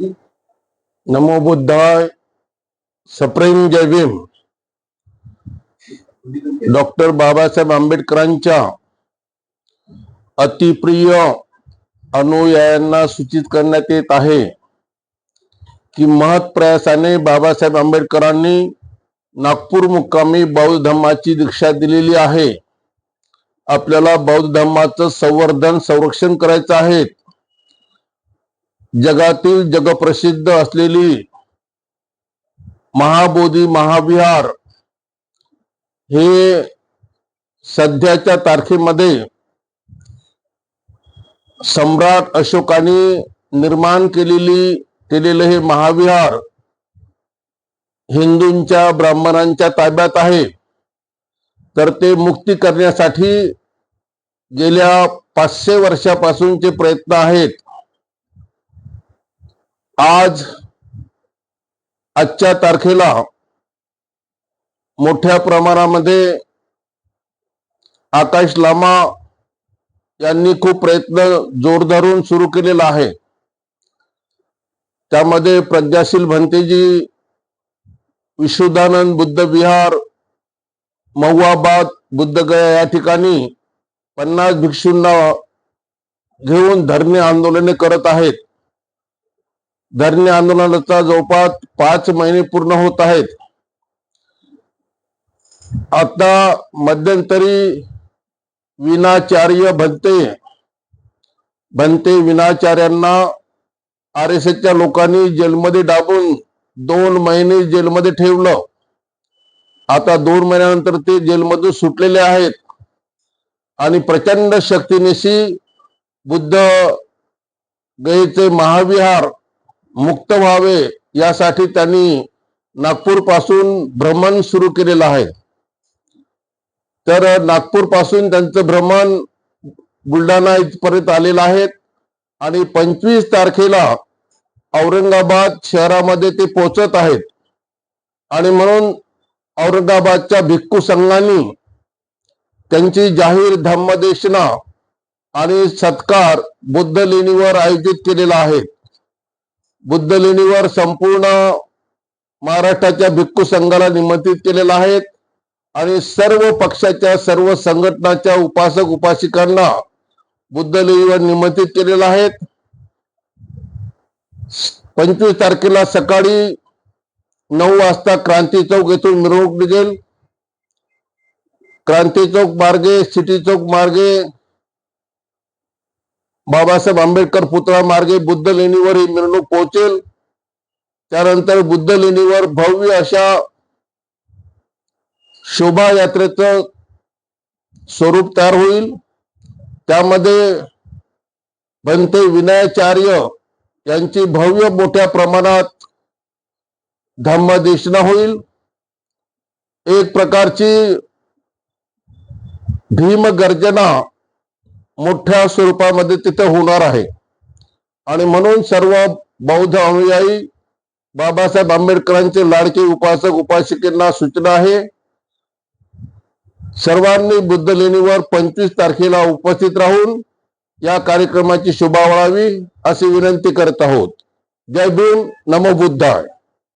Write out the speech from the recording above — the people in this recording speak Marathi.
नमो बुद्धाय सप्रेम जय भीम. डॉक्टर बाबासाहेब आंबेडकरांच्या अतिप्रिय अनुयायांना सूचित करण्यात येत आहे की महत् प्रयासाने बाबासाहेब आंबेडकरांनी नागपूर मुक्कामी बौद्ध धर्माची दीक्षा दिलेली आहे. आपल्याला बौद्ध धर्माचं संवर्धन संरक्षण करायचं आहे. जगातील जगप्रसिद्ध असलेली महाबोधी महाविहार हे सध्याच्या तारखेमध्ये सम्राट अशोकाने निर्माण केलेली केलेलं हे महाविहार हिंदूंच्या ब्राह्मणांच्या ताब्यात आहे. तर ते मुक्ती करण्यासाठी गेल्या पाचशे वर्षापासूनचे प्रयत्न आहेत आज आजच्या तारखेला मोठ्या प्रमाणामध्ये आकाश लामा यांनी खूप प्रयत्न जोर धरून सुरू केलेला आहे. त्यामध्ये प्रज्ञाशील भंतेजी विशुद्धानंद बुद्ध विहार महुआबाद बुद्धगया या ठिकाणी पन्नास भिक्षूंना घेऊन धरणे आंदोलने करत आहेत. धरणे आंदोलनाचा जवळपास पाच महिने पूर्ण होत आहेत. आता मध्यंतरी विनाचार्य भंते भंते विनाचार्यांना आर एस एसच्या लोकांनी जेलमध्ये डाबून दोन महिने जेलमध्ये ठेवलं. आता दोन महिन्यानंतर ते जेलमधून सुटलेले आहेत. आणि प्रचंड शक्तीनिशी बुद्ध गयेचे महाविहार मुक्त व्हावे यासाठी त्यांनी नागपूरपासून भ्रमण सुरू केलेलं आहे. तर नागपूरपासून त्यांचं भ्रमण बुलढाणा इथपर्यंत आलेलं आहे आणि पंचवीस तारखेला औरंगाबाद शहरामध्ये ते पोचत आहेत. आणि म्हणून औरंगाबादच्या भिक्खू संघांनी त्यांची जाहीर धम्मदेशना आणि सत्कार बुद्ध लेणीवर आयोजित केलेला आहे. बुद्ध लेणीवर संपूर्ण महाराष्ट्राच्या भिक्खू संघाला निमंत्रित केलेलं आहे आणि सर्व पक्षाच्या सर्व संघटनाच्या उपासक उपासिकांना बुद्ध लेणीवर निमंत्रित केलेलं आहे पंचवीस तारखेला सकाळी नऊ वाजता क्रांती चौक येथून मिरवणूक निघेल. क्रांती चौक मार्गे सिटी चौक मार्गे बाबासाहेब आंबेडकर पुतळा मार्गे बुद्ध लेणीवर ही मिरवणूक पोहोचेल. त्यानंतर बुद्ध लेणीवर भव्य अशा शोभायात्रेचं स्वरूप तयार होईल. त्यामध्ये भंते विनयाचार्य यांची भव्य मोठ्या प्रमाणात धम्मदेशना होईल. एक प्रकारची भीमगर्जना मोठ्या स्वरूपामध्ये तिथे होणार आहे. आणि म्हणून सर्व बौद्ध अनुयायी बाबासाहेब आंबेडकरांचे लाडके उपासक उपासिकेंना सूचना आहे. सर्वांनी बुद्ध लेणीवर पंचवीस तारखेला उपस्थित राहून या कार्यक्रमाची शोभा वळावी अशी विनंती करत आहोत. जय भीम नमो बुद्धाय.